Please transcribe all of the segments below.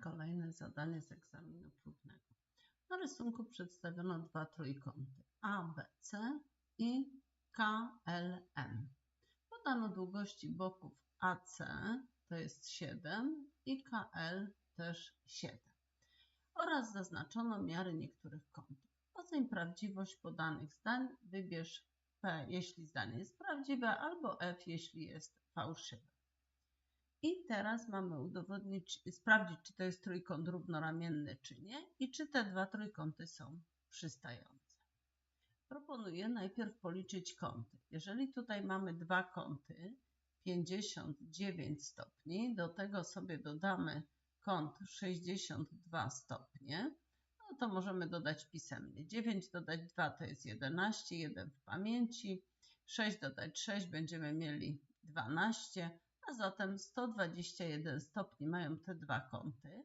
kolejne zadanie z egzaminu próbnego. Na rysunku przedstawiono dwa trójkąty ABC i KLM. Podano długości boków AC to jest 7 i KL też 7 oraz zaznaczono miary niektórych kątów. Oceń prawdziwość podanych zdań, wybierz P, jeśli zdanie jest prawdziwe, albo F, jeśli jest fałszywe. I teraz mamy udowodnić, sprawdzić, czy to jest trójkąt równoramienny, czy nie i czy te dwa trójkąty są przystające. Proponuję najpierw policzyć kąty. Jeżeli tutaj mamy dwa kąty, 59 stopni, do tego sobie dodamy kąt 62 stopnie, no to możemy dodać pisemnie. 9 dodać 2 to jest 11, 1 w pamięci, 6 dodać 6 będziemy mieli 12, a zatem 121 stopni mają te dwa kąty,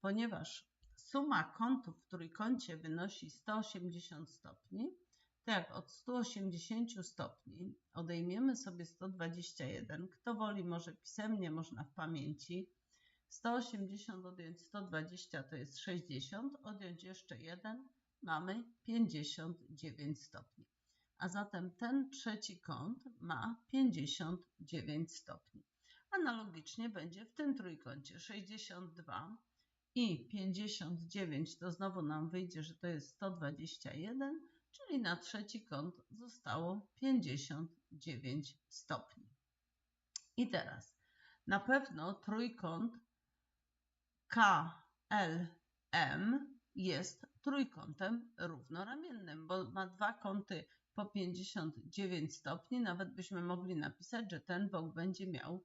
ponieważ suma kątów w trójkącie wynosi 180 stopni, to jak od 180 stopni odejmiemy sobie 121, kto woli może pisemnie, można w pamięci, 180 odjąć 120 to jest 60, odjąć jeszcze 1 mamy 59 stopni. A zatem ten trzeci kąt ma 59 stopni. Analogicznie będzie w tym trójkącie 62 i 59 to znowu nam wyjdzie, że to jest 121, czyli na trzeci kąt zostało 59 stopni. I teraz na pewno trójkąt KLM jest trójkątem równoramiennym, bo ma dwa kąty po 59 stopni. Nawet byśmy mogli napisać, że ten bok będzie miał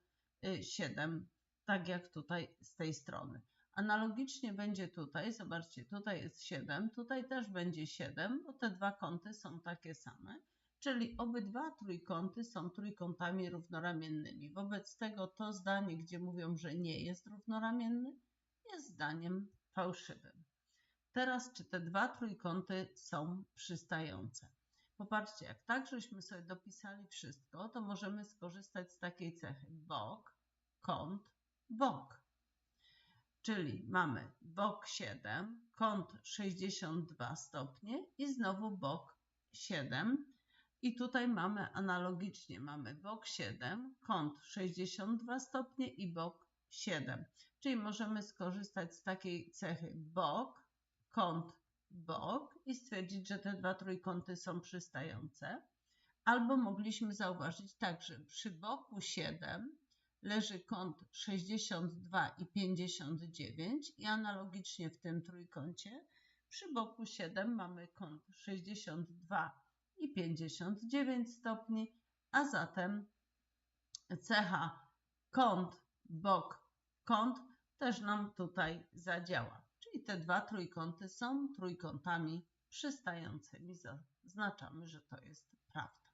7, y, tak jak tutaj z tej strony. Analogicznie będzie tutaj, zobaczcie, tutaj jest 7, tutaj też będzie 7, bo te dwa kąty są takie same, czyli obydwa trójkąty są trójkątami równoramiennymi. Wobec tego to zdanie, gdzie mówią, że nie jest równoramienny, jest zdaniem fałszywym. Teraz, czy te dwa trójkąty są przystające? Popatrzcie, jak tak żeśmy sobie dopisali wszystko, to możemy skorzystać z takiej cechy bok, kąt, bok. Czyli mamy bok 7, kąt 62 stopnie i znowu bok 7. I tutaj mamy analogicznie, mamy bok 7, kąt 62 stopnie i bok 7. Czyli możemy skorzystać z takiej cechy bok, kąt, bok i stwierdzić, że te dwa trójkąty są przystające. Albo mogliśmy zauważyć tak, że przy boku 7 leży kąt 62 i 59 i analogicznie w tym trójkącie przy boku 7 mamy kąt 62 i 59 stopni, a zatem cecha kąt, bok, kąt też nam tutaj zadziała. Czyli te dwa trójkąty są trójkątami przystającymi. Zaznaczamy, że to jest prawda.